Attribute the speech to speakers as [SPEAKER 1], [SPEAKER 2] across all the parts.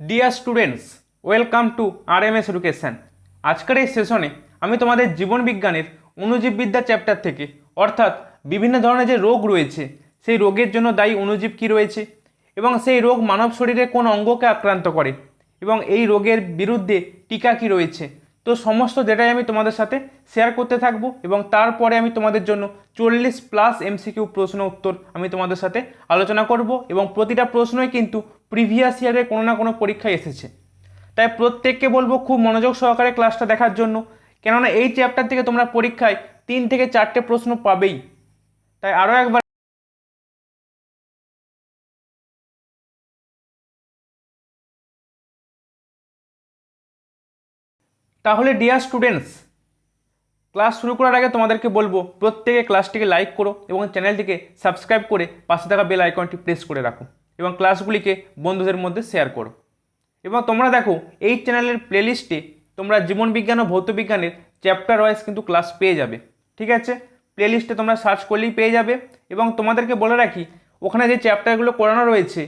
[SPEAKER 1] Dear students welcome to R M S education আজকের এই সেশনে আমি তোমাদের জীবনবিজ্ঞানের অণুজীববিদ্যা চ্যাপ্টার থেকে, অর্থাৎ বিভিন্ন ধরনের যে রোগ রয়েছে, সেই রোগের জন্য দায়ী অনুজীব কী রয়েছে এবং সেই রোগ মানব শরীরে কোন অঙ্গকে আক্রান্ত করে এবং এই রোগের বিরুদ্ধে টিকা কী রয়েছে। তো সমস্ত ডেটাই আমি তোমাদের সাথে শেয়ার করতে থাকব এবং তারপরে আমি তোমাদের জন্য চল্লিশ প্লাস এমসিকিউ প্রশ্ন উত্তর আমি তোমাদের সাথে আলোচনা করব এবং প্রতিটা প্রশ্নই কিন্তু প্রিভিয়াস ইয়ারের কোনো না কোনো পরীক্ষায় এসেছে। তাই প্রত্যেককে বলব খুব মনোযোগ সহকারে ক্লাসটা দেখার জন্য। কেননা এই চ্যাপ্টার থেকে তোমরা পরীক্ষায় তিন থেকে চারটে প্রশ্ন পাবেই। তাই আরও একবার তাহলে ডিয়ার স্টুডেন্টস ক্লাস শুরু করার আগে তোমাদেরকে বলব, প্রত্যেকে ক্লাসটিকে লাইক করো এবং চ্যানেলটিকে সাবস্ক্রাইব করে পাশে থাকা বেল আইকনটি প্রেস করে রাখো এবং ক্লাসগুলিকে বন্ধুদের মধ্যে শেয়ার করো। এবং তোমরা দেখো, এই চ্যানেলের প্লেলিস্টে তোমরা জীবন বিজ্ঞান ও ভৌত বিজ্ঞানের চ্যাপ্টার ওয়াইজ কিন্তু ক্লাস পেয়ে যাবে। ঠিক আছে? প্লেলিস্টে তোমরা সার্চ করলেই পেয়ে যাবে এবং তোমাদেরকে বলে রাখি, ওখানে যে চ্যাপ্টারগুলো করানো রয়েছে,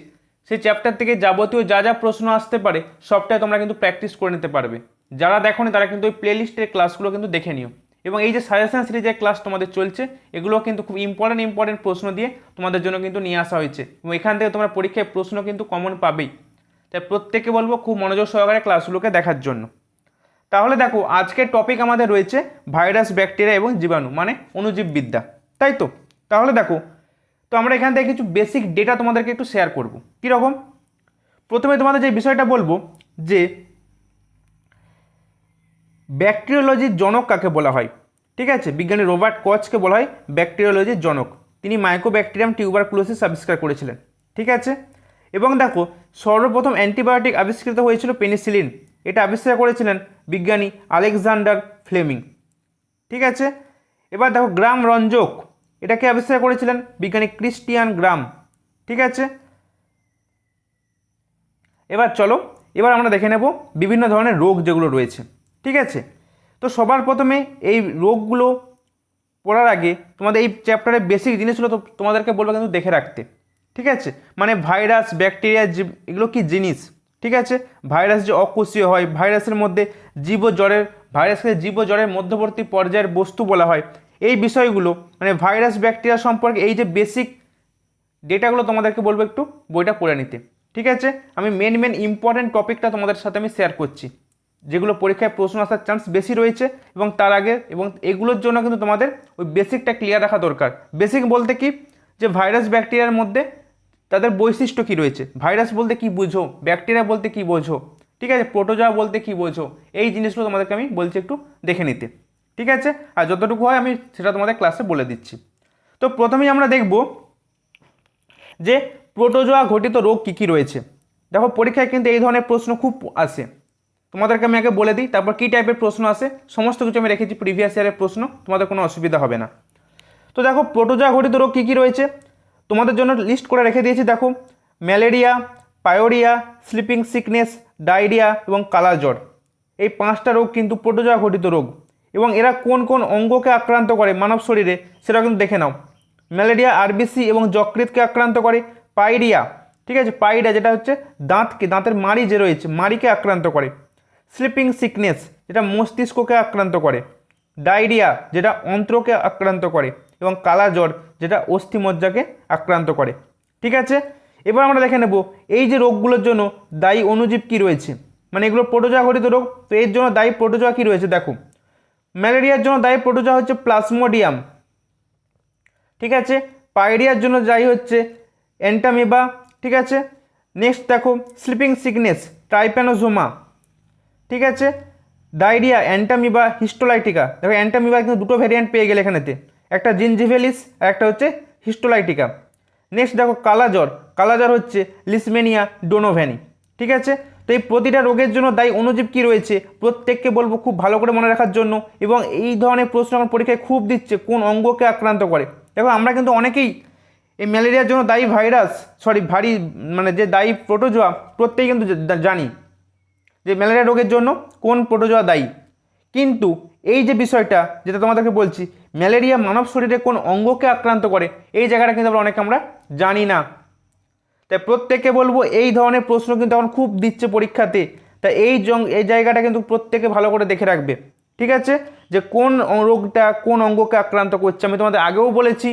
[SPEAKER 1] সেই চ্যাপ্টার থেকে যাবতীয় যা যা প্রশ্ন আসতে পারে, সবটাই তোমরা কিন্তু প্র্যাকটিস করে নিতে পারবে। যারা দেখোনি তারা কিন্তু ওই প্লেলিস্টের ক্লাসগুলো কিন্তু দেখে নিও। এবং এই যে সাজেশন সিরিজের ক্লাস তোমাদের চলছে, এগুলো কিন্তু খুব ইম্পর্টেন্ট ইম্পর্টেন্ট প্রশ্ন দিয়ে তোমাদের জন্য কিন্তু নিয়ে আসা হয়েছে। এবং এখান থেকে তোমরা পরীক্ষায় প্রশ্ন কিন্তু কমন পাবেই। তাই প্রত্যেককে বলব খুব মনোযোগ সহকারে ক্লাসগুলোকে দেখার জন্য। তাহলে দেখো, আজকের টপিক আমাদের রয়েছে ভাইরাস ব্যাকটেরিয়া এবং জীবাণু মানে অণুজীববিদ্যা। তাই তো? তাহলে দেখো, তো আমরা এখান থেকে কিছু বেসিক ডেটা তোমাদেরকে একটু শেয়ার করব। কীরকম? প্রথমে তোমাদের যে বিষয়টা বলব, যে ব্যাকটেরিওলজির জনক কাকে বলা হয়? ঠিক আছে, বিজ্ঞানী রোবার্ট কচকে বলা হয় ব্যাকটেরিওলজির জনক। তিনি মাইক্রোব্যাকটেরিয়াম টিউবারকুলোসিস আবিষ্কার করেছিলেন। ঠিক আছে? এবং দেখো, সর্বপ্রথম অ্যান্টিবায়োটিক আবিষ্কৃত হয়েছিল পেনিসিলিন। এটা আবিষ্কার করেছিলেন বিজ্ঞানী আলেকজান্ডার ফ্লেমিং। ঠিক আছে? এবার দেখো, গ্রাম রঞ্জক। এটাকে আবিষ্কার করেছিলেন? বিজ্ঞানী ক্রিস্টিয়ান গ্রাম। ঠিক আছে? এবার চলো, এবার আমরা দেখে নেব বিভিন্ন ধরনের রোগ যেগুলো রয়েছে। ঠিক আছে? তো সবার প্রথমে এই রোগগুলো পড়ার আগে তোমাদের এই চ্যাপ্টারের বেসিক জিনিসগুলো তো তোমাদেরকে বলব কিন্তু দেখে রাখতে। ঠিক আছে? মানে ভাইরাস ব্যাকটেরিয়া এগুলো কি জিনিস? ঠিক আছে? ভাইরাস যে অকোষীয় হয় ভাইরাসের মধ্যে জীব জ্বরের ভাইরাসকে জীব জ্বরের মধ্যবর্তী পর্যায়ের বস্তু বলা হয়। এই বিষয়গুলো মানে ভাইরাস ব্যাকটেরিয়া সম্পর্কে এই যে বেসিক ডেটাগুলো তোমাদেরকে বলব একটু, বইটা পড়ে নিতে। ঠিক আছে? আমি মেন মেন ইম্পর্টেন্ট টপিকটা তোমাদের সাথে আমি শেয়ার করছি। যেগুলো পরীক্ষায় প্রশ্ন আসার চান্স বেশি রয়েছে এবং তার আগে এবং এগুলোর জন্য কিন্তু তোমাদের ওই বেসিকটা ক্লিয়ার রাখা দরকার। বেসিক বলতে কি? যে ভাইরাস ব্যাকটেরিয়ার মধ্যে তাদের বৈশিষ্ট্য কী রয়েছে? ভাইরাস বলতে কি বোঝো? ব্যাকটেরিয়া বলতে কি বোঝো? ঠিক আছে? প্রোটোজোয়া বলতে কি বোঝো? এই জিনিসগুলো তোমাদেরকে আমি বলছি একটু দেখে নিতে। ঠিক আছে? আর যতটুকু হয় আমি সেটা তোমাদের ক্লাসে বলে দিচ্ছি। তো প্রথমেই আমরা দেখব যে প্রোটোজোয়া ঘটিত রোগ কী কী রয়েছে। দেখো, পরীক্ষায় কিন্তু এই ধরনের প্রশ্ন খুব আসে। তোমাদেরকে আমি আগে বলে দিই, তারপর কী টাইপের প্রশ্ন আসে সমস্ত কিছু আমি রেখেছি প্রিভিয়াস ইয়ারের প্রশ্ন, তোমাদের কোনো অসুবিধা হবে না। তো দেখো প্রোটোজা ঘটিত রোগ কী কী রয়েছে? তোমাদের জন্য লিস্ট করে রেখে দিয়েছি, দেখো malaria pyorrhoea sleeping sickness diarrhoea এবং কালাজ্বর এই পাঁচটা রোগ কিন্তু প্রোটোজোয়া ঘটিত রোগ এবং এরা কোন কোন অঙ্গকে আক্রান্ত করে মানব শরীরে, সেটা কিন্তু দেখে নাও। ম্যালেরিয়া আরবিসি এবং যকৃতকে আক্রান্ত করে পাইরিয়া ঠিক আছে? পাইরিয়া যেটা হচ্ছে দাঁতকে, দাঁতের মাড়ি যে রয়েছে, মাড়িকে আক্রান্ত করে। স্লিপিং সিকনেস, যেটা মস্তিষ্ককে আক্রান্ত করে। ডায়রিয়া, যেটা অন্ত্রকে আক্রান্ত করে। এবং কালা জ্বর যেটা অস্থিমজ্জাকে আক্রান্ত করে। ঠিক আছে? এবার আমরা দেখে নেব, এই যে রোগগুলোর জন্য দায়ী অণুজীব কী রয়েছে? মানে এগুলো প্রোটোজোয়া ঘটিত রোগ, তো এর জন্য দায়ী প্রোটোজোয়া কী রয়েছে? দেখো। ম্যালেরিয়ার জন্য দায়ী প্রোটোজোয়া হচ্ছে প্লাসমোডিয়াম। ঠিক আছে? পাইরিয়ার জন্য দায়ী হচ্ছে অ্যান্টামিবা। ঠিক আছে? নেক্সট দেখো, স্লিপিং সিকনেস, ট্রাইপ্যানোজোমা। ঠিক আছে? ডায়রিয়া অ্যান্টামিবা হিস্টোলাইটিকা দেখো অ্যান্টামিবা কিন্তু দুটো ভ্যারিয়েন্ট পেয়ে গেলে এখানেতে। একটা জিনজিভেলিস আর একটা হচ্ছে হিস্টোলাইটিকা নেক্সট দেখো কালাজ্বর কালাজ্বর হচ্ছে লিসমেনিয়া ডোনোভ্যানি ঠিক আছে? তো এই প্রতিটা রোগের জন্য দায়ী অনুজীব কী রয়েছে? প্রত্যেককে বলব খুব ভালো করে মনে রাখার জন্য এবং এই ধরনের প্রশ্ন আমার পরীক্ষায় খুব দিচ্ছে, কোন অঙ্গকে আক্রান্ত করে। দেখো, আমরা কিন্তু অনেকেই এই ম্যালেরিয়ার জন্য দায়ী ভাইরাস সরি ভারী মানে যে দায়ী প্রোটোজোয়া প্রত্যেকেই কিন্তু জানি। যে ম্যালেরিয়া রোগের জন্য কোন প্রোটোজোয়া দায়ী। কিন্তু এই যে বিষয়টা যেটা তোমাদেরকে বলছি ম্যালেরিয়া মানব শরীরে কোন অঙ্গকে আক্রান্ত করে, এই জায়গাটা কিন্তু আমরা অনেকে আমরা জানি না। তাই প্রত্যেককে বলব, এই ধরনের প্রশ্ন কিন্তু এখন খুব দিচ্ছে পরীক্ষাতে। তাই এই জং এই জায়গাটা কিন্তু প্রত্যেকে ভালো করে দেখে রাখবে। ঠিক আছে? যে কোন রোগটা কোন অঙ্গকে আক্রান্ত করছে, আমি তোমাদের আগেও বলেছি।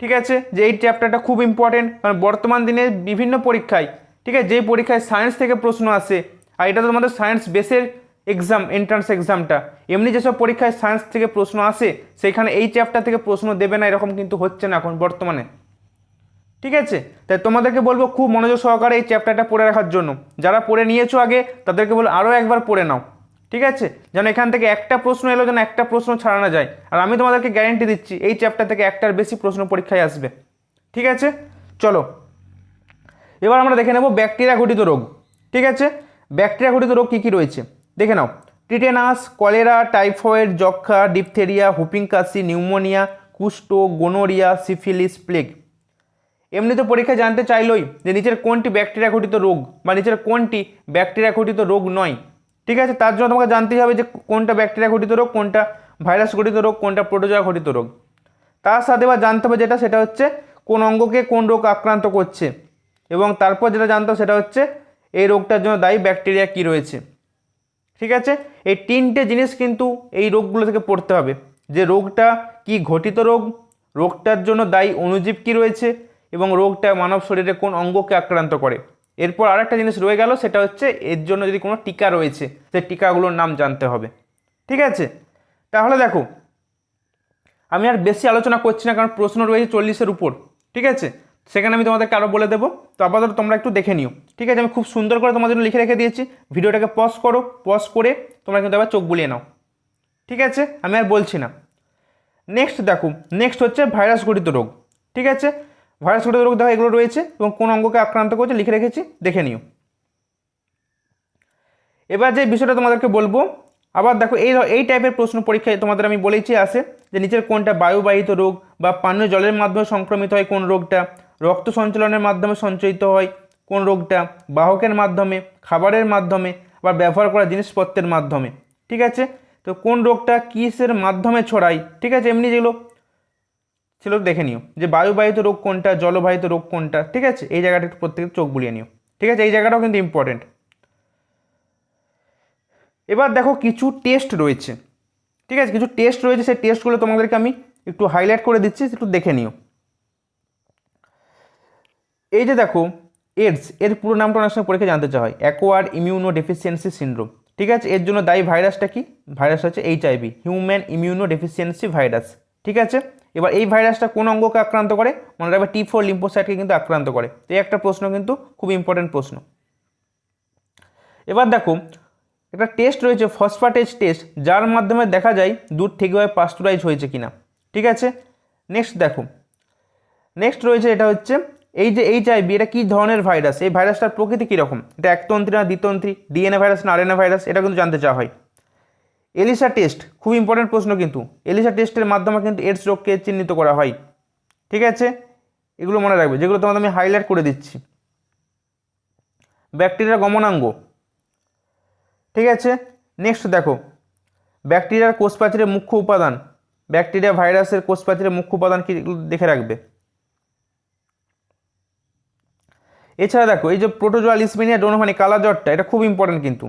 [SPEAKER 1] ঠিক আছে? যে এই চ্যাপ্টারটা খুব ইম্পর্টেন্ট কারণ বর্তমান দিনে বিভিন্ন পরীক্ষায় ঠিক আছে? যেই পরীক্ষায় সায়েন্স থেকে প্রশ্ন আসে, আর এটা তোমাদের সায়েন্স বেসের এক্সাম এন্ট্রান্স এক্সামটা এমনি যেসব পরীক্ষায় সায়েন্স থেকে প্রশ্ন আসে, সেইখানে এই চ্যাপ্টার থেকে প্রশ্ন দেবে না, এরকম কিন্তু হচ্ছে না এখন বর্তমানে। ঠিক আছে? তাই তোমাদেরকে বলব খুব মনোযোগ সহকারে এই চ্যাপ্টারটা পড়ে রাখার জন্য। যারা পড়ে নিয়েছো আগে, তাদেরকে বলব আরও একবার পড়ে নাও। ঠিক আছে? যেন এখান থেকে একটা প্রশ্ন এলো, যেন একটা প্রশ্ন ছাড়ানো যায়। আর আমি তোমাদেরকে গ্যারেন্টি দিচ্ছি, এই চ্যাপ্টার থেকে একটার বেশি প্রশ্ন পরীক্ষায় আসবে। ঠিক আছে? চলো। এবার আমরা দেখে নেব ব্যাকটেরিয়া ঘটিত রোগ, ঠিক আছে? ব্যাকটেরিয়া ঘটিত রোগ কী কী রয়েছে? দেখে নাও। টিটেনাস, কলেরা, টাইফয়েড যক্ষা ডিপথেরিয়া হুপিং কাশি নিউমোনিয়া, কুষ্ঠ, গোনোরিয়া, সিফিলিস, প্লেগ। এমনিতে পরীক্ষা জানতে চাইলই যে নিচের কোনটি ব্যাকটেরিয়া ঘটিত রোগ বা নিচের কোনটি ব্যাকটেরিয়া ঘটিত রোগ নয়। ঠিক আছে? তার জন্য তোমাকে জানতেই হবে যে কোনটা ব্যাকটেরিয়া ঘটিত রোগ, কোনটা ভাইরাস ঘটিত রোগ, কোনটা প্রোটোজোয়া ঘটিত রোগ। তার সাথে বা জানতে হবে যেটা, সেটা হচ্ছে কোন অঙ্গকে কোন রোগ আক্রান্ত করছে। এবং তারপর যেটা জানতে হবে সেটা হচ্ছে এই রোগটার জন্য দায়ী ব্যাকটেরিয়া কী রয়েছে। ঠিক আছে? এই তিনটে জিনিস কিন্তু এই রোগগুলো থেকে পড়তে হবে। যে রোগটা কি ঘটিত রোগ, রোগটার জন্য দায়ী অণুজীব কী রয়েছে এবং রোগটা মানব শরীরে কোন অঙ্গকে আক্রান্ত করে। এরপর আরেকটা জিনিস রয়ে গেল, সেটা হচ্ছে এর জন্য যদি কোনো টিকা রয়েছে সেই টিকাগুলোর নাম জানতে হবে। ঠিক আছে? তাহলে দেখো, আমি আর বেশি আলোচনা করছি না, কারণ প্রশ্ন রয়েছে চল্লিশের উপর। ঠিক আছে? সেখানে আমি তোমাদেরকে আরও বলে দেবো। তো আপাতত তোমরা একটু দেখে নিও। ঠিক আছে? আমি খুব সুন্দর করে তোমাদের জন্য লিখে রেখে দিয়েছি। ভিডিওটাকে পজ করো পজ করে তোমরা কিন্তু আবার চোখ বুলিয়ে নাও। ঠিক আছে? আমি আর বলছি না। নেক্সট দেখো নেক্সট হচ্ছে ভাইরাস ঘটিত রোগ। ঠিক আছে? ভাইরাস ঘটিত রোগ দেখো এগুলো রয়েছে এবং কোন অঙ্গকে আক্রান্ত করছে লিখে রেখেছি, দেখে নিও। এবার যে বিষয়টা তোমাদেরকে বলব, আবার দেখো এই এই টাইপের প্রশ্ন পরীক্ষায় তোমাদের আমি বলেইছি আসে যে নিচের কোনটা বায়ুবাহিত রোগ বা পানীয় জলের মাধ্যমে সংক্রমিত হয় কোন রোগটা? রক্ত সঞ্চালনের মাধ্যমে সঞ্চয়িত হয় কোন রোগটা, বাহকের মাধ্যমে, খাবারের মাধ্যমে, আবার ব্যবহার করা জিনিসপত্রের মাধ্যমে, ঠিক আছে? তো কোন রোগটা কিসের মাধ্যমে ছড়ায়, ঠিক আছে? এমনি যেগুলো ছিল দেখে নিও। যে বায়ুবাহিত রোগ কোনটা, জলবাহিত রোগ কোনটা, ঠিক আছে? এই জায়গাটা একটু প্রত্যেকে চোখ বুলিয়ে নিও, ঠিক আছে? এই জায়গাটাও কিন্তু ইম্পর্টেন্ট এবার দেখো কিছু টেস্ট রয়েছে, ঠিক আছে? কিছু টেস্ট রয়েছে, সেই টেস্টগুলো তোমাদেরকে আমি একটু হাইলাইট করে দিচ্ছি, একটু দেখে নিও। এই যে দেখো এডস এর পুরো নামটা অনেক সময় পরীক্ষা জানতে চাওয়া হয়। অ্যাকোয়ার ইমিউনো ডেফিসিয়েন্সি সিন্ড্রোম ঠিক আছে? এর জন্য দায়ী ভাইরাসটা কি? ভাইরাস হচ্ছে HIV human immunodeficiency virus ঠিক আছে? এবার এই ভাইরাসটা কোন অঙ্গকে আক্রান্ত করে? মনে রাখবে টি ফোর লিম্পোসাইটকে কিন্তু আক্রান্ত করে। তো এই একটা প্রশ্ন কিন্তু খুব ইম্পর্টেন্ট প্রশ্ন। এবার দেখো, একটা টেস্ট রয়েছে ফসফাটেজ টেস্ট যার মাধ্যমে দেখা যায় দুধ ঠিকভাবে পাস্টুরাইজ হয়েছে কিনা, ঠিক আছে? নেক্সট দেখো নেক্সট রয়েছে, এটা হচ্ছে এই যে এইচ আইভি এটা কী ধরনের ভাইরাস? এই ভাইরাসটার প্রকৃতি কীরকম? এটা একতন্ত্রী না দ্বিতন্ত্রী? ডিএনএ ভাইরাস না আরএনএ ভাইরাস? এটা কিন্তু জানতে চাওয়া হয়। এলিসা টেস্ট, খুব ইম্পর্টেন্ট প্রশ্ন কিন্তু। এলিসা টেস্টের মাধ্যমে কিন্তু এডস রোগকে চিহ্নিত করা হয়। ঠিক আছে? এগুলো মনে রাখবে। যেগুলো তোমাদের আমি হাইলাইট করে দিচ্ছি। ব্যাকটেরিয়া গমনাঙ্গ। ঠিক আছে? নেক্সট দেখো। ব্যাকটেরিয়ার কোষপ্রাচীরের মুখ্য উপাদান। ব্যাকটেরিয়া ভাইরাসের কোষপ্রাচীরের মুখ্য উপাদান কি দেখে রাখবে? এছাড়া দেখো, এই যে প্রোটোজোয়াল ইসমিনিয়া ডোনোভানি কালা জ্বরটা এটা খুব ইম্পর্টেন্ট কিন্তু।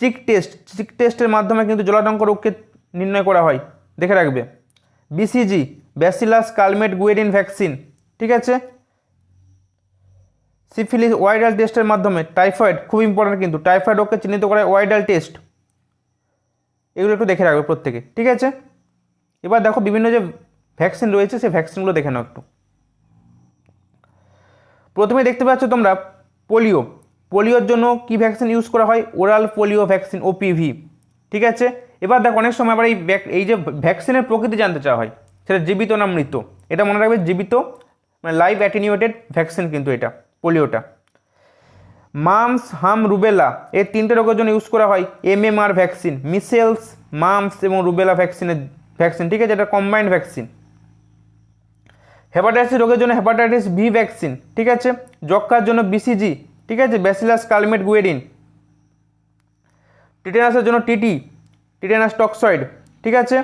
[SPEAKER 1] চিক টেস্ট চিক টেস্টের মাধ্যমে কিন্তু জলাতঙ্ক রোগকে নির্ণয় করা হয়। দেখে রাখবে। BCG bacillus Calmette Guerin vaccine ঠিক আছে? সিফিলিস ওয়াইডাল টেস্টের মাধ্যমে টাইফয়েড খুব ইম্পর্টেন্ট কিন্তু। টাইফয়েড রোগকে চিহ্নিত করা ওয়াইডাল টেস্ট এগুলো একটু দেখে রাখবে প্রত্যেকে, ঠিক আছে? এবার দেখো বিভিন্ন যে ভ্যাকসিন রয়েছে, সেই ভ্যাকসিনগুলো দেখে নাও একটু। প্রথমে দেখতে পাচ্ছ তোমরা পোলিও। পোলিওর জন্য কি ভ্যাকসিন ইউজ করা হয়? ওরাল পোলিও ভ্যাকসিন ওপিভি ঠিক আছে? এবার দেখো, অনেক সময় আবার এই এই যে ভ্যাকসিনের প্রকৃতি জানতে চাওয়া হয়, সেটা জীবিত না মৃত? এটা মনে রাখবে জীবিত মানে লাইভ অ্যাটিনিউটেড ভ্যাকসিন কিন্তু এটা, পোলিওটা। মামস, হাম, রুবেলা, এই তিনটে রোগের জন্য ইউজ করা হয় এমএমআর ভ্যাকসিন মিসেলস, মামস এবং রুবেলা ভ্যাকসিনের ভ্যাকসিন ঠিক আছে? এটা কম্বাইন্ড ভ্যাকসিন হেপাটাইটিস রোগের জন্য হেপাটাইটিস ভি ভ্যাকসিন ঠিক আছে? যক্ষার জন্য বিসিজি ঠিক আছে? ব্যাসিলাস কালমেট গুয়েডিন টিটেনাসের জন্য টিটি টিটেনাস টক্সয়েড ঠিক আছে?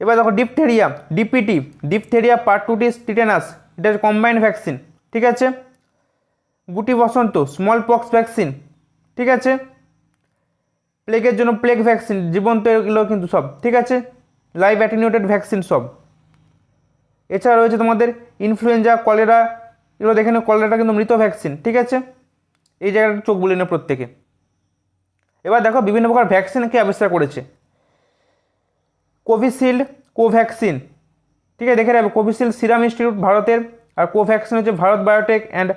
[SPEAKER 1] এবার দেখো diphtheria DPT diphtheria pertussis tetanus এটা হচ্ছে কম্বাইন্ড ভ্যাকসিন ঠিক আছে? গুটি বসন্ত স্মল পক্স ভ্যাকসিন ঠিক আছে? প্লেগের জন্য প্লেগ ভ্যাকসিন জীবন্ত এগুলো কিন্তু সব, ঠিক আছে? লাইভ অ্যাটিনিউটেড ভ্যাকসিন সব। এছাড়া রয়েছে তোমাদের ইনফ্লুয়েঞ্জা কলেরা এগুলো দেখে নেও কলেরাটা কিন্তু মৃত ভ্যাকসিন ঠিক আছে? এই জায়গাটা চোখ বলে নেও প্রত্যেকে। এবার দেখো বিভিন্ন প্রকার ভ্যাকসিনকে আবিষ্কার করেছে। কোভিশিল্ড কোভ্যাক্সিন ঠিক আছে? দেখে রাখবে কোভিশিল্ড সিরাম ইনস্টিটিউট ভারতের, আর কোভ্যাক্সিন হচ্ছে Bharat Biotech and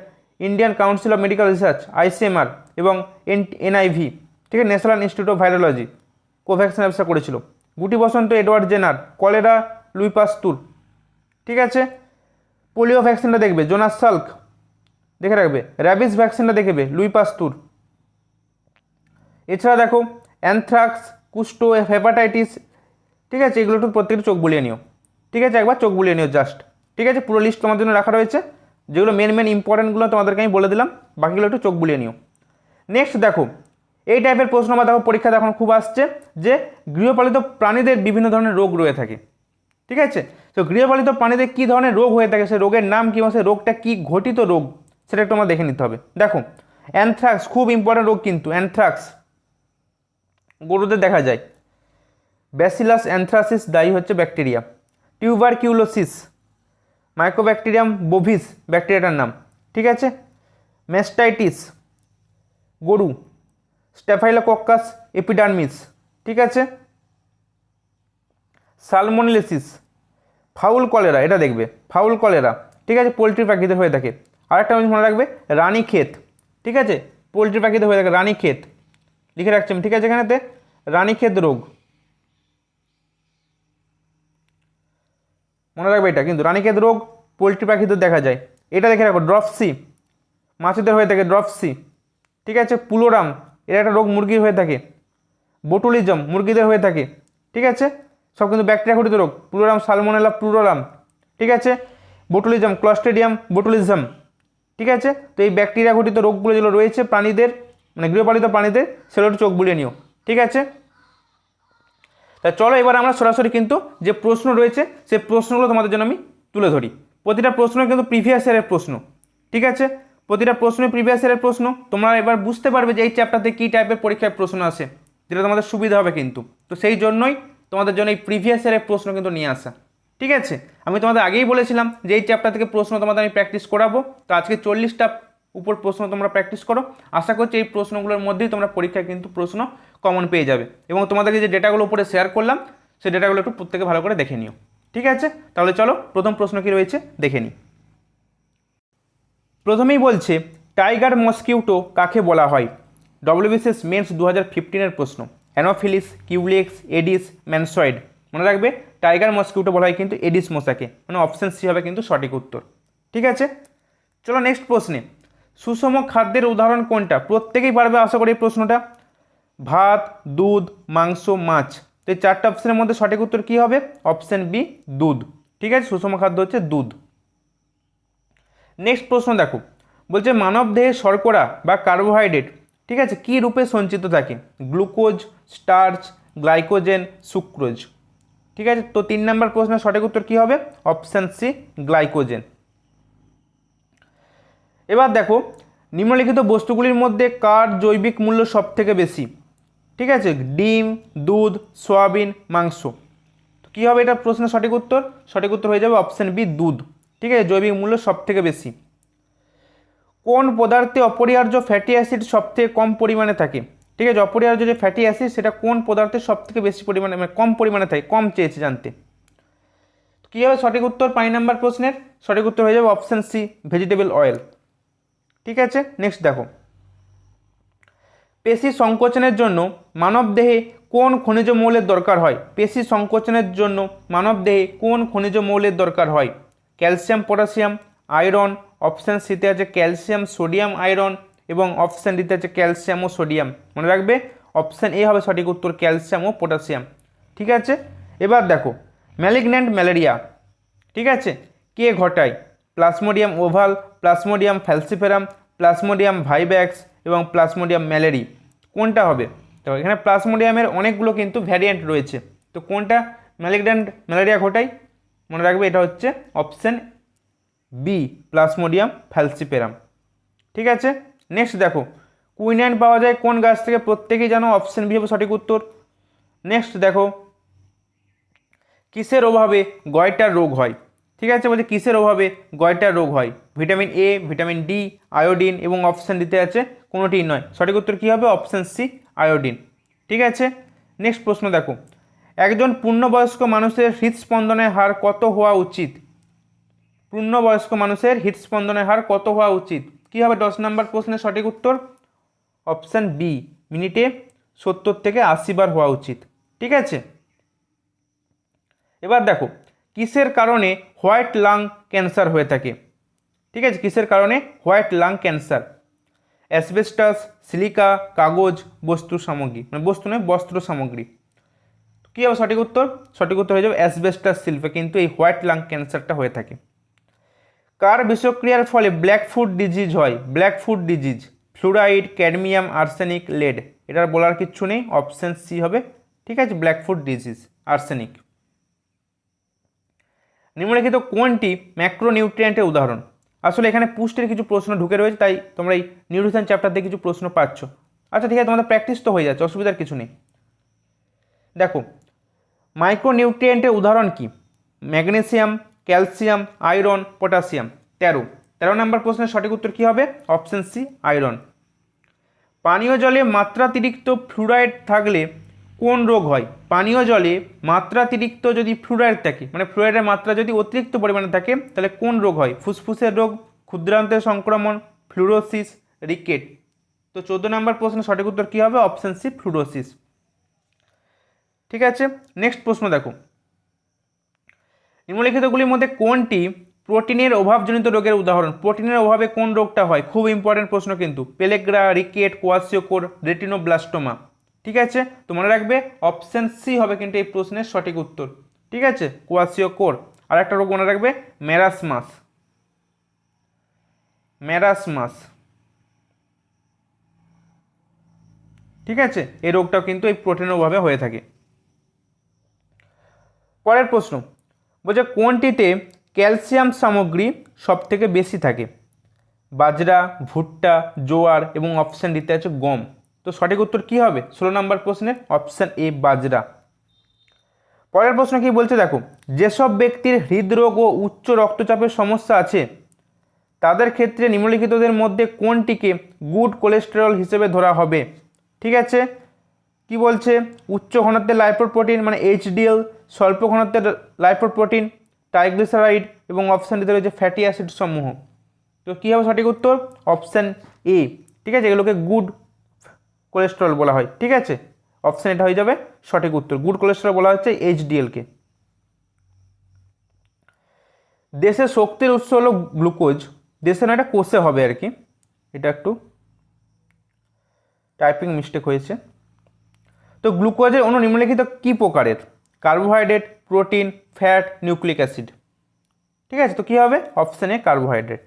[SPEAKER 1] Indian Council of Medical Research ICMR এবং এন এনআইভি ঠিক আছে? National Institute of Virology Covaxin আবিষ্কার করেছিল। গুটি বসন্ত Edward Jenner cholera Louis Pasteur ঠিক আছে? পোলিও ভ্যাকসিনটা দেখবে জোনাস সাল্ক দেখে রাখবে। র্যাবিস ভ্যাকসিনটা দেখবে লুই পাস্তুর এছাড়া দেখো অ্যানথ্রাক্স কুষ্টো হেপাটাইটিস ঠিক আছে? এগুলো একটু প্রত্যেকটা চোখ বুলিয়ে নিও। ঠিক আছে? একবার চোখ বুলিয়ে নিও জাস্ট ঠিক আছে? পুরো লিস্ট তোমার জন্য রাখা রয়েছে। যেগুলো মেন মেন ইম্পর্টেন্টগুলো তোমাদেরকে আমি বলে দিলাম, বাকিগুলো একটু চোখ বুলিয়ে নিও। নেক্সট দেখো, এই টাইপের প্রশ্ন আমার দেখো, পরীক্ষা এখন খুব আসছে যে গৃহপালিত প্রাণীদের বিভিন্ন ধরনের রোগ রয়ে থাকে। ঠিক আছে? তো গৃহপালিত প্রাণীদের কী ধরনের রোগ হয়ে থাকে? সে রোগের নাম কী এবং সেই রোগটা কী ঘটিত রোগ? সেটা একটু আমার দেখে নিতে হবে। দেখো অ্যানথ্রাক্স খুব ইম্পর্টেন্ট রোগ কিন্তু। অ্যানথ্রাক্স গরুদের দেখা যায়। ব্যাসিলাস অ্যানথ্রাসিস দায়ী হচ্ছে bacteria tuberculosis mycobacterium bovis ব্যাকটেরিয়াটার নাম। ঠিক আছে? ম্যাস্টাইটিস গরু। স্ট্যাফাইলোকক্কাস এপিডার্মিস ঠিক আছে? সালমোনিলিসিস ফাউল কলেরা এটা দেখবে ফাউল কলেরা ঠিক আছে? পোলট্রি পাখিতে হয়ে থাকে। আরেকটা জিনিস মনে রাখবে, রানী ক্ষেত, ঠিক আছে? পোলট্রি পাখিতে হয়ে থাকে, রানী ক্ষেত। লিখে রাখছি আমি, ঠিক আছে এখানেতে? রানী ক্ষেত রোগ। মনে রাখবে এটা, কিন্তু রানীক্ষেত রোগ পোলট্রি পাখিদের দেখা যায়। এটা দেখে রাখো ড্রপসি মাছেদের হয়ে থাকে ড্রপসি ঠিক আছে? পুলোরাম এটা একটা রোগ, মুরগির হয়ে থাকে। বোটুলিজম মুরগিদের হয়ে থাকে, ঠিক আছে? সব কিন্তু ব্যাকটেরিয়া ঘটিত রোগ। পুলোরাম সালমোনেলা প্লুরোরাম ঠিক আছে? বোটুলিজম ক্লস্টেডিয়াম বোটুলিজম ঠিক আছে? তো এই ব্যাকটেরিয়া ঘটিত রোগগুলো যেগুলো রয়েছে প্রাণীদের মানে গৃহপালিত প্রাণীদের, সেগুলো চোখ বুলিয়ে নিও, ঠিক আছে? তা চলো এবার আমরা সরাসরি কিন্তু যে প্রশ্ন রয়েছে সেই প্রশ্নগুলো তোমাদের জন্য আমি তুলে ধরি। প্রতিটা প্রশ্ন কিন্তু প্রিভিয়াস ইয়ারের প্রশ্ন, ঠিক আছে? প্রতিটা প্রশ্নই প্রিভিয়াস ইয়ারের প্রশ্ন, তোমরা এবার বুঝতে পারবে যে এই চ্যাপ্টারতে কী টাইপের পরীক্ষায় প্রশ্ন আসে, যেটা তোমাদের সুবিধা হবে কিন্তু। তো সেই জন্যই তোমাদের জন্য এই প্রিভিয়াস ইয়ারের প্রশ্ন কিন্তু নিয়ে আসা। ঠিক আছে? আমি তোমাদের আগেই বলেছিলাম যে এই চ্যাপ্টার থেকে প্রশ্ন তোমাদের আমি প্র্যাকটিস করাবো। তো আজকে চল্লিশটা উপর প্রশ্ন তোমরা প্র্যাকটিস করো। আশা করছি এই প্রশ্নগুলোর মধ্যেই তোমরা পরীক্ষায় কিন্তু প্রশ্ন কমন পেয়ে যাবে। এবং তোমাদেরকে যে ডেটাগুলো উপরে শেয়ার করলাম, সেই ডেটাগুলো একটু প্রত্যেকে ভালো করে দেখে নিও। ঠিক আছে? তাহলে চলো, প্রথম প্রশ্ন কী রয়েছে? দেখে নিই। প্রথমেই বলছে টাইগার মসকিউটো কাকে বলা হয়? ডব্লিউবিসিএস মেন্স দু হাজার ফিফটিনের প্রশ্ন। Anopheles, culex, aedes, mansonoides. মনে রাখবে, টাইগার মসকিউটো বলা হয় কিন্তু এডিস মশাকে। মানে অপশান সি হবে কিন্তু সঠিক উত্তর। ঠিক আছে? চলো নেক্সট প্রশ্নে। সুষম খাদ্যের উদাহরণ কোনটা? প্রত্যেকেই পারবে আশা করি এই প্রশ্নটা। ভাত, দুধ, মাংস, মাছ। তো এই চারটে অপশানের মধ্যে সঠিক উত্তর কী হবে? অপশান বি দুধ। ঠিক আছে? সুষম খাদ্য হচ্ছে দুধ। নেক্সট প্রশ্ন দেখো। বলছে মানব দেহে শর্করা বা কার্বোহাইড্রেট ঠিক আছে? কী রূপে সঞ্চিত থাকে? Glucose, starch, glycogen, sucrose. ঠিক আছে? তো তিন নম্বর প্রশ্নের সঠিক উত্তর কী হবে? Option C, glycogen. এবার দেখো, নিম্নলিখিত বস্তুগুলির মধ্যে কার জৈবিক মূল্য সব থেকে বেশি? ঠিক আছে? ডিম, দুধ, সয়াবিন, মাংস। তো কী হবে এটা প্রশ্নের সঠিক উত্তর? সঠিক উত্তর হয়ে যাবে অপশান বি, দুধ। ঠিক আছে? জৈবিক মূল্য সব থেকে বেশি। কোন পদার্থে অপরিহার্য ফ্যাটি অ্যাসিড সব থেকে কম পরিমাণে থাকে? ঠিক আছে, অপরিহার্য যে ফ্যাটি অ্যাসিড সেটা কোন পদার্থে সব থেকে বেশি পরিমাণে মানে কম পরিমাণে থাকে, কম চেয়েছে জানতে। কী হবে সঠিক উত্তর? পাঁচ নাম্বার প্রশ্নের। সঠিক উত্তর হয়ে যাবে অপশান সি ভেজিটেবল অয়েল ঠিক আছে নেক্সট দেখো। পেশি সংকোচনের জন্য মানবদেহে কোন খনিজ মৌলের দরকার হয়? পেশি সংকোচনের জন্য মানবদেহে কোন খনিজ মৌলের দরকার হয়? ক্যালসিয়াম, পটাশিয়াম, আয়রন অপশান সিতে আছে ক্যালসিয়াম, সোডিয়াম, আয়রন এবং অপশান ডিতে আছে ক্যালসিয়াম ও সোডিয়াম। মনে রাখবে, অপশান এ হবে সঠিক উত্তর ক্যালসিয়াম ও পটাশিয়াম। ঠিক আছে? এবার দেখো, ম্যালিগন্যান্ট ম্যালেরিয়া। ঠিক আছে? কে ঘটায়? Plasmodium ovale, Plasmodium falciparum, Plasmodium vivax এবং প্লাসমোডিয়াম ম্যালেরি। কোনটা হবে? তো এখানে প্লাসমোডিয়ামের অনেকগুলো কিন্তু ভ্যারিয়েন্ট রয়েছে। তো কোনটা ম্যালিগন্যান্ট ম্যালেরিয়া ঘটায়? মনে রাখবে, এটা হচ্ছে অপশান বি প্লাসমোডিয়াম ফ্যালসিপেরাম ঠিক আছে? নেক্সট দেখো কুইনাইন পাওয়া যায় কোন গাছ থেকে? প্রত্যেকেই জানো অপশন বি হবে সঠিক উত্তর। নেক্সট দেখো, কিসের অভাবে গয়টার রোগ হয়? ঠিক আছে? বলছে কিসের অভাবে গয়টার রোগ হয়? Vitamin A vitamin D iodine এবং অপশান দিতে আছে কোনোটি নয়। সঠিক উত্তর কী হবে? অপশান সি আয়োডিন ঠিক আছে? নেক্সট প্রশ্ন দেখো, একজন পূর্ণবয়স্ক মানুষের হৃদস্পন্দনের হার কত হওয়া উচিত? পূর্ণবয়স্ক মানুষের হৃদস্পন্দনের হার কত হওয়া উচিত? কী হবে দশ নম্বর প্রশ্নের সঠিক উত্তর? অপশান বি, মিনিটে সত্তর থেকে আশি বার হওয়া উচিত। ঠিক আছে? এবার দেখো, কিসের কারণে হোয়াইট লাং ক্যান্সার হয়ে থাকে? ঠিক আছে, কিসের কারণে? White lung cancer. Asbestos, silica, কাগজ, বস্তু সামগ্রী মানে বস্তু নয়, বস্ত্র সামগ্রী। কী হবে সঠিক উত্তর? সঠিক উত্তর হয়ে যাবে অ্যাসবেস্টাস শিল্পে কিন্তু এই হোয়াইট লাং ক্যান্সারটা হয়ে থাকে। কার বিষক্রিয়ার ফলে ব্ল্যাক ফুড ডিজিজ হয়? Black foot disease, fluoride, cadmium, arsenic, lead. এটার বলার কিচ্ছু নেই, অপশান সি হবে। ঠিক আছে, ব্ল্যাক ফুড ডিজিজ, আর্সেনিক। নিম্নলিখিত কোনটি ম্যাক্রোনিউট্রিয়েন্টের উদাহরণ? আসলে এখানে পুষ্টির কিছু প্রশ্ন ঢুকে রয়েছে, তাই তোমরা এই নিউট্রিশন চ্যাপ্টার থেকে কিছু প্রশ্ন পাচ্ছ। আচ্ছা ঠিক আছে, তোমাদের প্র্যাকটিস তো হয়ে যাচ্ছে, অসুবিধার কিছু নেই। দেখো, মাইক্রোনিউট্রিয়েন্টের উদাহরণ কি? ম্যাগনেসিয়াম ক্যালসিয়াম, আয়রন পটাশিয়াম তেরো। তেরো নম্বর প্রশ্নের সঠিক উত্তর কী হবে? Option C, iron. পানীয় জলে মাত্রাতিরিক্ত ফ্লুরাইড থাকলে কোন রোগ হয়? পানীয় জলে মাত্রাতিরিক্ত যদি ফ্লুরাইড থাকে মানে ফ্লুরাইডের মাত্রা যদি অতিরিক্ত পরিমাণে থাকে, তাহলে কোন রোগ হয়? ফুসফুসের রোগ, ক্ষুদ্রান্তের সংক্রমণ, ফ্লুরোসিস, রিকেট। তো চোদ্দ নম্বর প্রশ্নের সঠিক উত্তর কী হবে? Option C, fluorosis. ঠিক আছে? নেক্সট প্রশ্ন দেখো। নিম্নলিখিতগুলির মধ্যে কোনটি প্রোটিনের অভাবজনিত রোগের উদাহরণ? প্রোটিনের অভাবে কোন রোগটা হয়? খুব ইম্পর্টেন্ট প্রশ্ন কিন্তু। পেলেগ্রা রিকেট কোয়াসিওকোর রেটিনোব্লাস্টোমা ঠিক আছে? তো মনে রাখবে অপশান সি হবে কিন্তু এই প্রশ্নের সঠিক উত্তর। ঠিক আছে? কোয়াসিওকোর আর একটা রোগ মনে রাখবে ম্যারাসমাস ম্যারাসমাস ঠিক আছে? এই রোগটাও কিন্তু এই প্রোটিনের অভাবে হয়ে থাকে। পরের প্রশ্ন। বলছে, কোনটিতে ক্যালসিয়াম সামগ্রী সব থেকে বেশি থাকে? বাজরা, ভুট্টা, জোয়ার এবং অপশান দিতে আছে গম। তো সঠিক উত্তর কী হবে? ষোলো নম্বর প্রশ্নের অপশান এ, বাজরা। পরের প্রশ্ন কি বলছে? দেখো, যেসব ব্যক্তির হৃদরোগ ও উচ্চ রক্তচাপের সমস্যা আছে, তাদের ক্ষেত্রে নিম্নলিখিতদের মধ্যে কোনটিকে গুড কোলেস্টেরল হিসেবে ধরা হবে? ঠিক আছে? কি বলছে? উচ্চ ঘনত্বের লাইপোপ্রোটিন মানে এইচডিএল স্বল্প ঘনত্বের লাইপোপ্রোটিন ট্রাইগ্লিসারাইড এবং অপশান দিতে রয়েছে ফ্যাটি অ্যাসিড সমূহ। তো কী হবে সঠিক উত্তর? অপশান এ ঠিক আছে? এগুলোকে গুড কোলেস্টেরল বলা হয়, ঠিক আছে? অপশান এটা হয়ে যাবে সঠিক উত্তর। গুড কোলেস্টেরল বলা হচ্ছে এইচডিএলকে দেশের শক্তির উৎস হলো গ্লুকোজ দেশে না এটা কোষে হবে আর কি। এটা একটু টাইপিং মিস্টেক হয়েছে। তো গ্লুকোজের অণু নিম্নলিখিত কী প্রকারের? Carbohydrate, protein, fat, nucleic acid. ঠিক আছে, তো কী হবে? Option carbohydrate.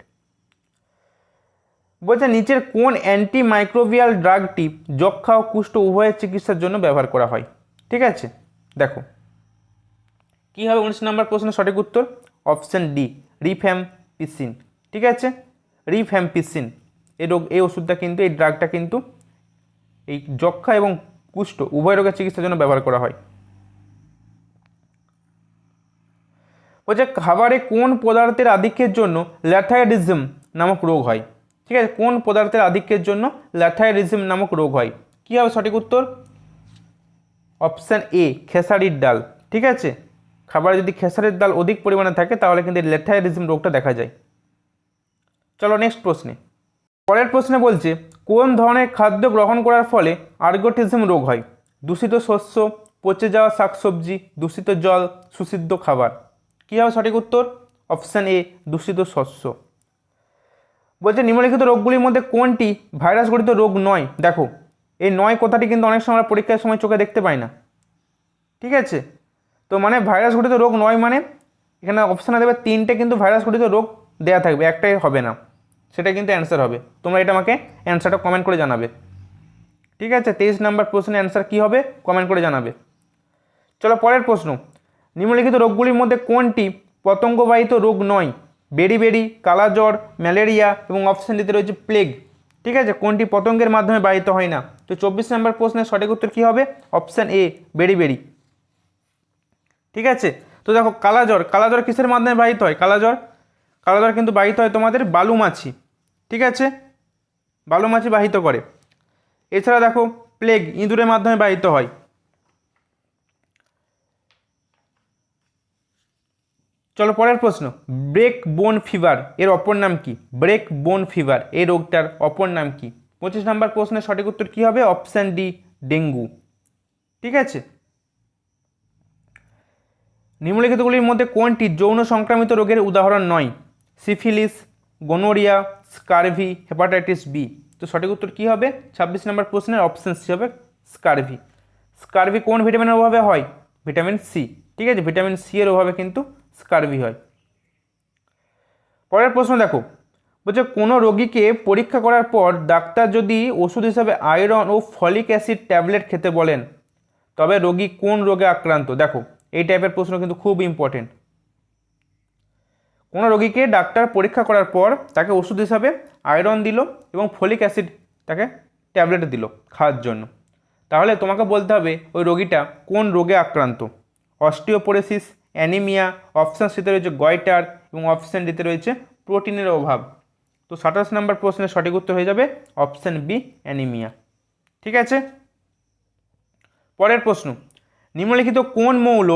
[SPEAKER 1] বলছে, নিচের কোন অ্যান্টি মাইক্রোবিয়াল ড্রাগটি যক্ষা ও কুষ্ঠ উভয়ের চিকিৎসার জন্য ব্যবহার করা হয়? ঠিক আছে, দেখো। কী হবে উনিশ নম্বর প্রশ্নের সঠিক উত্তর? অপশান ডি রিফ্যাম্পিসিন ঠিক আছে? রিফ্যাম্পিসিন এই রোগ এই ওষুধটা কিন্তু, এই ড্রাগটা কিন্তু এই যক্ষা এবং কুষ্ঠ উভয় রোগের চিকিৎসার জন্য ব্যবহার করা হয়। বলছে খাবারে কোন পদার্থের আধিক্যের জন্য ল্যাথাইডিজম নামক রোগ হয়। ঠিক আছে? কোন পদার্থের আধিক্যের জন্য ল্যাথাইডিজম নামক রোগ হয়? কী হবে সঠিক উত্তর? অপশান এ, খেসারির ডাল। ঠিক আছে? খাবারে যদি খেসারির ডাল অধিক পরিমাণে থাকে, তাহলে কিন্তু ল্যাথাইডিজম রোগটা দেখা যায়। চলো নেক্সট প্রশ্নে। পরের প্রশ্নে বলছে, কোন ধরনের খাদ্য গ্রহণ করার ফলে আর্গোটিজম রোগ হয়? দূষিত শস্য, পচে যাওয়া শাকসবজি, দূষিত জল, সুসিদ্ধ খাবার। কী হবে সঠিক উত্তর? অপশান এ, দূষিত শস্য। বলছে, নিম্নলিখিত রোগগুলির মধ্যে কোনটি ভাইরাস গঠিত রোগ নয়? দেখো, এই নয় কথাটি কিন্তু অনেক সময় আমরা পরীক্ষার সময় চোখে দেখতে পাই না। ঠিক আছে? তো মানে ভাইরাস গঠিত রোগ নয় মানে এখানে অপশানে দেবে, তিনটে কিন্তু ভাইরাস গঠিত রোগ দেয়া থাকবে, একটাই হবে না। সেটা কিন্তু অ্যান্সার হবে। তোমরা এটা আমাকে অ্যান্সারটা কমেন্ট করে জানাবে। ঠিক আছে? তেইশ নাম্বার প্রশ্নের অ্যান্সার কী হবে? কমেন্ট করে জানাবে। চলো, পরের প্রশ্ন। নিম্নলিখিত রোগগুলির মধ্যে কোনটি পতঙ্গবাহিত রোগ নয়? বেরি বেরি কালাজ্বর ম্যালেরিয়া এবং অপশান দিতে রয়েছে প্লেগ। ঠিক আছে? কোনটি পতঙ্গের মাধ্যমে বাহিত হয় না? তো চব্বিশ নম্বর প্রশ্নের সঠিক উত্তর কী হবে? Option A, beriberi. ঠিক আছে? তো দেখো কালাজ্বর কালাজ্বর কিসের মাধ্যমে বাহিত হয়? কালাজ্বর কালাজ্বর কিন্তু বাহিত হয় তোমাদের বালু মাছি। ঠিক আছে? বালু মাছি বাহিত করে। এছাড়া দেখো, প্লেগ ইঁদুরের মাধ্যমে বাহিত হয়। চলো পরের প্রশ্ন। ব্রেক বোন ফিভার এর অপর নাম কি? ব্রেক বোন ফিভার এই রোগটার অপর নাম কি? পঁচিশ নম্বর প্রশ্নের সঠিক উত্তর কী হবে? অপশান ডি ডেঙ্গু ঠিক আছে? নিম্নলিখিতগুলির মধ্যে কোনটি যৌন সংক্রামিত রোগের উদাহরণ নয়? Syphilis gonorrhoea scurvy hepatitis B তো সঠিক উত্তর কী হবে? ছাব্বিশ নম্বর প্রশ্নের অপশান সি হবে স্কারভি স্কারভি কোন ভিটামিনের অভাবে হয়? ভিটামিন সি ঠিক আছে? ভিটামিন সি এর অভাবে কিন্তু স্কারভি হয়। পরের প্রশ্ন দেখো, বলছে কোনো রোগীকে পরীক্ষা করার পর ডাক্তার যদি ওষুধ হিসাবে আয়রন ও ফলিক অ্যাসিড ট্যাবলেট খেতে বলেন, তবে রোগী কোন রোগে আক্রান্ত? দেখো, এই টাইপের প্রশ্ন কিন্তু খুব ইম্পর্টেন্ট কোনো রোগীকে ডাক্তার পরীক্ষা করার পর তাকে ওষুধ হিসাবে আয়রন দিল এবং ফলিক অ্যাসিড তাকে ট্যাবলেট দিল খাওয়ার জন্য। তাহলে তোমাকে বলতে হবে, ওই রোগীটা কোন রোগে আক্রান্ত? অস্টিওপোরেসিস অ্যানিমিয়া, অপশান সিতে রয়েছে গয়টার এবং অপশান ডিতে রয়েছে প্রোটিনের অভাব। তো সাতাশ নম্বর প্রশ্নের সঠিক উত্তর হয়ে যাবে অপশান বি, অ্যানিমিয়া। ঠিক আছে? পরের প্রশ্ন, নিম্নলিখিত কোন মৌল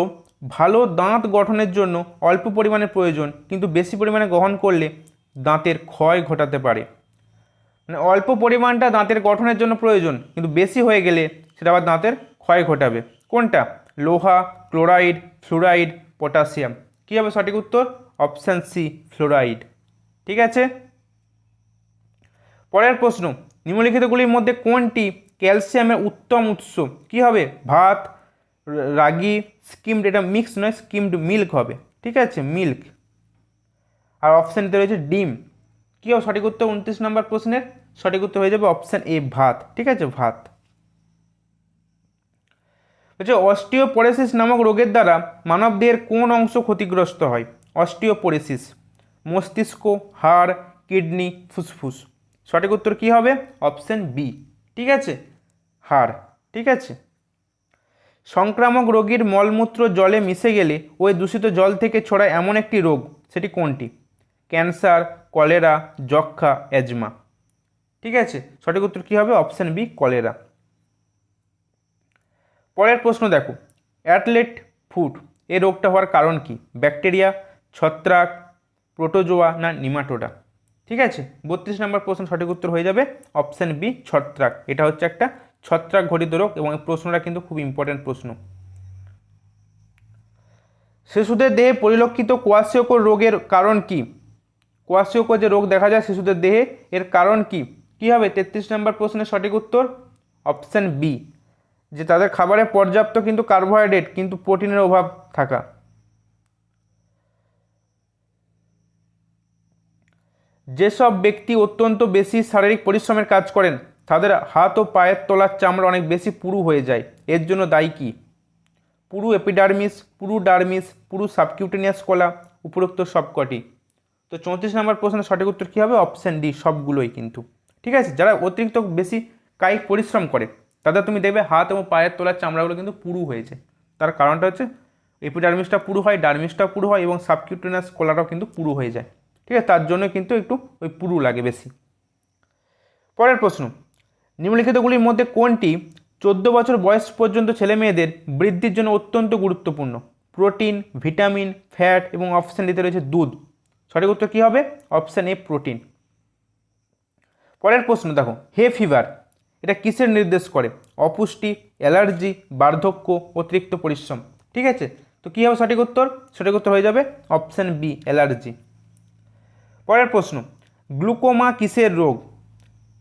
[SPEAKER 1] ভালো দাঁত গঠনের জন্য অল্প পরিমাণে প্রয়োজন কিন্তু বেশি পরিমাণে গ্রহণ করলে দাঁতের ক্ষয় ঘটাতে পারে? মানে অল্প পরিমাণটা দাঁতের গঠনের জন্য প্রয়োজন কিন্তু বেশি হয়ে গেলে সেটা আবার দাঁতের ক্ষয় ঘটাবে। কোনটা? লোহা, ক্লোরাইড, ফ্লুরাইড পটাশিয়াম। কী হবে সঠিক উত্তর? Option C, fluoride. ঠিক আছে? পরের প্রশ্ন, নিম্নলিখিতগুলির মধ্যে কোনটি ক্যালসিয়ামের উত্তম উৎস? কি হবে? ভাত, রাগি, স্কিমড, এটা মিক্স নয়, স্কিমড মিল্ক হবে। ঠিক আছে? মিল্ক। আর অপশানতে রয়েছে ডিম। কী হবে সঠিক উত্তর? উনত্রিশ নম্বর প্রশ্নের সঠিক উত্তর হয়ে যাবে অপশান এ, ভাত। ঠিক আছে? ভাত। হচ্ছে অস্টিওপোরেসিস নামক রোগের দ্বারা মানবদেহের কোন অংশ ক্ষতিগ্রস্ত হয়? অস্টিওপোরেসিস, মস্তিষ্ক, হাড়, কিডনি, ফুসফুস। সঠিক উত্তর কী হবে? Option B. ঠিক আছে? হাড়। ঠিক আছে? সংক্রামক রোগীর মলমূত্র জলে মিশে গেলে ওই দূষিত জল থেকে ছড়ায় এমন একটি রোগ, সেটি কোনটি? ক্যান্সার, কলেরা যক্ষা অ্যাজমা ঠিক আছে? সঠিক উত্তর কী হবে? Option B, cholera. পরের প্রশ্ন দেখো, অ্যাটলেট ফুট এই রোগটা হওয়ার কারণ কি? ব্যাকটেরিয়া, ছত্রাক, প্রোটোজোয়া না নিমাটোডা? ঠিক আছে? বত্রিশ নম্বর প্রশ্ন সঠিক উত্তর হয়ে যাবে অপশান বি, ছত্রাক। এটা হচ্ছে একটা ছত্রাক ঘটিত রোগ এবং এই প্রশ্নটা কিন্তু খুব ইম্পর্ট্যান্ট প্রশ্ন। শিশুদের দেহে পরিলক্ষিত কোয়াশিওকো রোগের কারণ কি? কোয়াশিওকো যে রোগ দেখা যায় শিশুদের দেহে, এর কারণ কি? কী হবে? তেত্রিশ নম্বর প্রশ্নের সঠিক উত্তর অপশান বি যে তাদের খাবারে পর্যাপ্ত কিন্তু কার্বোহাইড্রেট, কিন্তু প্রোটিনের অভাব থাকা। যেসব ব্যক্তি অত্যন্ত বেশি শারীরিক পরিশ্রমের কাজ করেন, তাদের হাত ও পায়ের তলার চামড়া অনেক বেশি পুরু হয়ে যায়। এর জন্য দায়ী কী? পুরু এপিডার্মিস পুরু ডার্মিস পুরু সাবকিউটেনিয়াস কলা, উপরোক্ত সবকটি। তো চৌত্রিশ নম্বর প্রশ্নের সঠিক উত্তর কী হবে? অপশান ডি সবগুলোই কিন্তু। ঠিক আছে? যারা অতিরিক্ত বেশি কায়িক পরিশ্রম করে তাদের তুমি দেখবে হাত এবং পায়ের তলার চামড়াগুলো কিন্তু পুরু হয়েছে। তার কারণটা হচ্ছে এপিডার্মিসটা পুরু হয় ডার্মিসটা পুরু হয় এবং সাবকিউটেনাস কলাটাও কিন্তু পুরু হয়ে যায়। ঠিক আছে? তার জন্য কিন্তু একটু ওই পুরু লাগে বেশি। পরের প্রশ্ন, নিম্নলিখিতগুলির মধ্যে কোনটি চোদ্দ বছর বয়স পর্যন্ত ছেলে মেয়েদের বৃদ্ধির জন্য অত্যন্ত গুরুত্বপূর্ণ? প্রোটিন, ভিটামিন, ফ্যাট এবং অপশান দিতে রয়েছে দুধ। সঠিক উত্তর কী হবে? Option A protein. পরের প্রশ্ন দেখো, হে ফিভার এটা কিসের নির্দেশ করে? অপুষ্টি, অ্যালার্জি, বার্ধক্য, অতিরিক্ত পরিশ্রম। ঠিক আছে? তো কী হবে সঠিক উত্তর? সঠিক উত্তর হয়ে যাবে অপশান বি, অ্যালার্জি। পরের প্রশ্ন, গ্লুকোমা কিসের রোগ?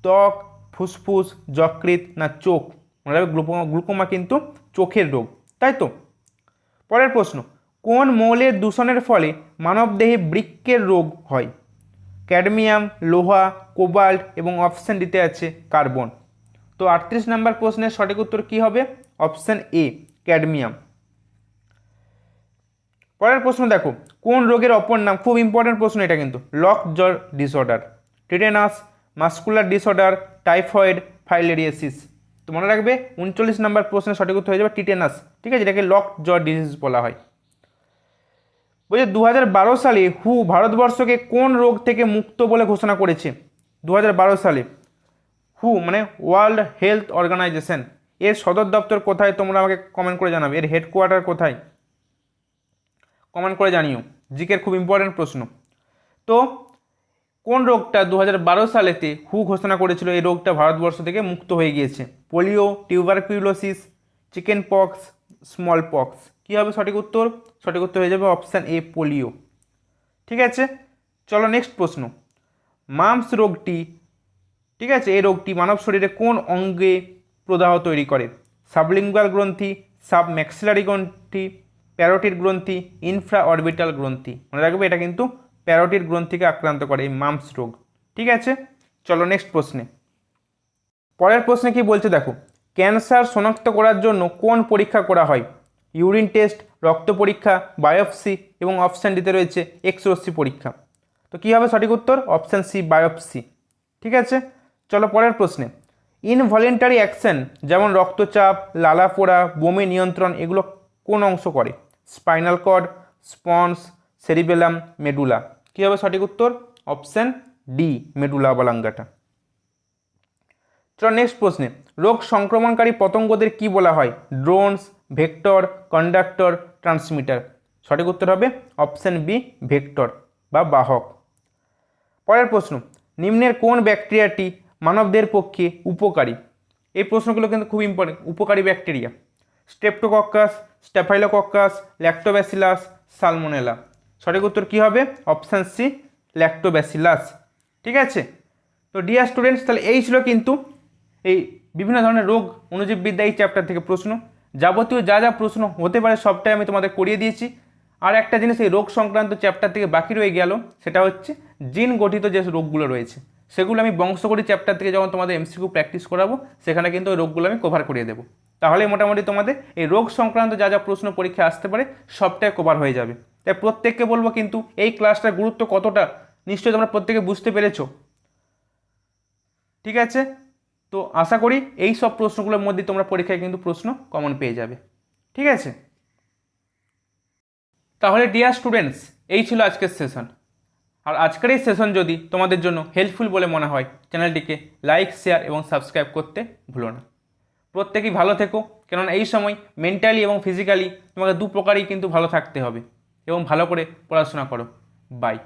[SPEAKER 1] ত্বক, ফুসফুস, যকৃৎ না চোখ? মনে রাখবে গ্লুকোমা গ্লুকোমা কিন্তু চোখের রোগ, তাই তো? পরের প্রশ্ন, কোন মৌলের দূষণের ফলে মানবদেহে বৃক্কের রোগ হয়? ক্যাডমিয়াম, লোহা, কোবাল্ট এবং অপশান দিতে আছে কার্বন। তো আটত্রিশ নাম্বার প্রশ্নের সঠিক উত্তর কী হবে? Option A, cadmium. পরের প্রশ্ন দেখো, কোন রোগের অপর নাম, খুব ইম্পর্টেন্ট প্রশ্ন এটা কিন্তু, lockjaw disorder tetanus, muscular disorder typhoid filariasis তো মনে রাখবে, উনচল্লিশ নম্বর প্রশ্নের সঠিক উত্তর হয়ে যাবে টিটেনাস, ঠিক আছে? এটাকে লক জ্বর ডিজিজ বলা হয়। বলছে দু সালে হু ভারতবর্ষকে কোন রোগ থেকে মুক্ত বলে ঘোষণা করেছে? দু সালে। হু মানে ওয়ার্ল্ড হেলথ অর্গানাইজেশন এর সদর দপ্তর কোথায় তোমরা আমাকে কমেন্ট করে জানাবে। এর হেডকোয়ার্টার কোথায়? কমেন্ট করে জানিও। জিকের খুব ইম্পর্টেন্ট প্রশ্ন। তো, কোন রোগটা দু বারো সালেতে হু ঘোষণা করেছিল? এই রোগটা ভারতবর্ষ থেকে মুক্ত হয়ে গিয়েছে। Polio tuberculosis chicken pox smallpox কী হবে সঠিক উত্তর? সঠিক উত্তর হয়ে যাবে অপশান এ পোলিও ঠিক আছে? চলো নেক্সট প্রশ্ন। মামস রোগটি ঠিক আছে? এই রোগটি মানব শরীরে কোন অঙ্গে প্রদাহ তৈরি করে? সাবলিঙ্গুয়াল গ্রন্থি সাব ম্যাক্সিলারি গ্রন্থি, প্যারোটির গ্রন্থি ইনফ্রা অরবিটাল গ্রন্থি। মনে রাখবে, এটা কিন্তু প্যারোটির গ্রন্থিকে আক্রান্ত করে, এই মামস রোগ। ঠিক আছে? চলো নেক্সট প্রশ্নে। পরের প্রশ্নে কি বলছে দেখো? ক্যান্সার শনাক্ত করার জন্য কোন পরীক্ষা করা হয়? ইউরিন টেস্ট, রক্ত পরীক্ষা, বায়োপসি এবং অপশান ডিতে রয়েছে এক্সরশ্মি পরীক্ষা। তো কী হবে সঠিক উত্তর? Option C, biopsy. ঠিক আছে? চলো পরের প্রশ্নে। ইনভলেন্টারি অ্যাকশন যেমন রক্তচাপ লালা পোড়া বমি নিয়ন্ত্রণ এগুলো কোন অংশ করে? Spinal cord pons cerebellum medulla কী হবে সঠিক উত্তর? অপশান ডি মেডুলা অবলাঙ্গাটা চলো নেক্সট প্রশ্নে। রোগ সংক্রমণকারী পতঙ্গদের কি বলা হয়? ড্রোনস ভেক্টর কন্ডাক্টর ট্রান্সমিটার সঠিক উত্তর হবে অপশান বি ভেক্টর বা বাহক। পরের প্রশ্ন। নিম্নের কোন ব্যাকটেরিয়াটি মানবদের পক্ষে উপকারী? এই প্রশ্নগুলো কিন্তু খুব ইম্পর্টেন্ট উপকারী bacteria. Streptococcus Staphylococcus Lactobacillus Salmonella সঠিক উত্তর কী হবে? অপশান সি ল্যাক্টোব্যাসিলাস ঠিক আছে? তো ডিয়ার স্টুডেন্টস তাহলে এই ছিল কিন্তু এই বিভিন্ন ধরনের রোগ অনুজীববিদ্যা এই চ্যাপ্টার থেকে প্রশ্ন। যাবতীয় যা যা প্রশ্ন হতে পারে সবটাই আমি তোমাদের করিয়ে দিয়েছি। আর একটা জিনিস এই রোগ সংক্রান্ত চ্যাপ্টার থেকে বাকি রয়ে গেল, সেটা হচ্ছে জিন গঠিত যে রোগগুলো রয়েছে। সেগুলো আমি বংশগতি চ্যাপ্টার থেকে যখন তোমাদের এমসিকিউ প্র্যাকটিস করাবো, সেখানে কিন্তু ওই রোগগুলো আমি কভার করিয়ে দেবো। তাহলে মোটামুটি তোমাদের এই রোগ সংক্রান্ত যা যা প্রশ্ন পরীক্ষা আসতে পারে, সবটাই কভার হয়ে যাবে। তাই প্রত্যেককে বলব কিন্তু এই ক্লাসটার গুরুত্ব কতটা, নিশ্চয়ই তোমরা প্রত্যেকে বুঝতে পেরেছ। ঠিক আছে? তো আশা করি এই সব প্রশ্নগুলোর মধ্যে তোমরা পরীক্ষায় কিন্তু প্রশ্ন কমন পেয়ে যাবে। ঠিক আছে? তাহলে ডিয়ার স্টুডেন্টস এই ছিল আজকের সেশন আর আজকের এই সেশন যদি তোমাদের জন্য হেল্পফুল বলে মনে হয় চ্যানেলটিকে লাইক শেয়ার এবং সাবস্ক্রাইব করতে ভুলো না। প্রত্যেকেই ভালো থেকো, কেননা এই সময় মেন্টালি এবং ফিজিক্যালি তোমাকে দু প্রকারই কিন্তু ভালো থাকতে হবে এবং ভালো করে পড়াশোনা করো। বাই